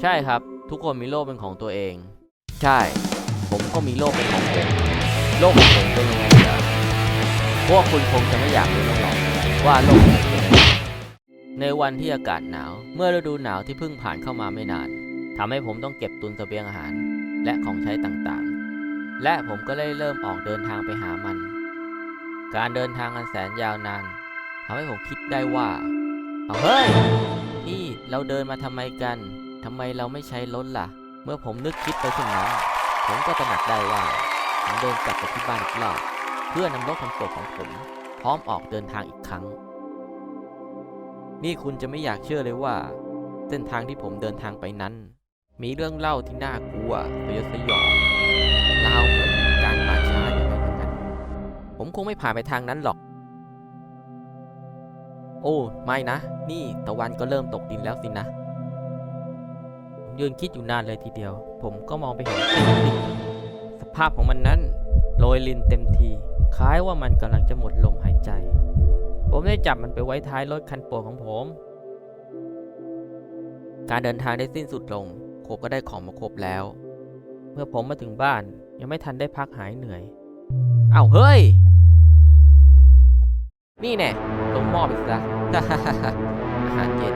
ใช่ครับ ทุกคนมีโลกเป็นของตัวเอง ใช่ ผมก็มีโลกเป็นของผมโลกของผมเป็นยังไงเหรอพวกคุณคงจะไม่อยากรู้หรอกว่าโลกของผมในวันที่อากาศหนาว เมื่อฤดูหนาวที่เพิ่งผ่านเข้ามาไม่นานทำให้ผมต้องเก็บตุนเสบียงอาหาร และของใช้ต่างๆ และผมก็ได้เริ่มออกเดินทางไปหามัน การเดินทางอันแสนยาวนานทำให้ผมคิดได้ว่าเฮ้ยพี่เราเดินมาทำไมกันำไมเราไม่ใช้รถล่ะ เมื่อผมนึกคิดไปเช่นนั้น ผมก็ตระหนักได้ว่าผมเดินกลับไปที่บ้านอีกรอบเพื่อนำรถคนโปรดของผม พร้อมออกเดินทางอีกครั้ง นี่คุณจะไม่อยากเชื่อเลยว่า เส้นทางที่ผมเดินทางไปนั้น มีเรื่องเล่าที่น่ากลัวสยดสยองราวเหมือนการป่าช้าอย่างไรอย่างนั้นผมคงไม่ผ่านไปทางนั้นหรอก โอ้ ไม่นะ นี่ตะวันก็เริ่มตกดินแล้วสินะ ยืนคิดอยู่นานเลยทีเดียว ผมก็มองไปเห็นสิ่งหนึ่งสภาพของมันนั้นโรยลินเต็มที คล้ายว่ามันกำลังจะหมดลมหายใจ ผมได้จับมันไปไว้ท้ายรถคันโปรดของผม การเดินทางได้สิ้นสุดลงโคบก็ได้ของมาครบแล้ว เมื่อผมมาถึงบ้านยังไม่ทันได้พักหายเหนื่อยเอ้าเฮ้ย นี่แน่ลงหม้อไปซะอาหารเย็น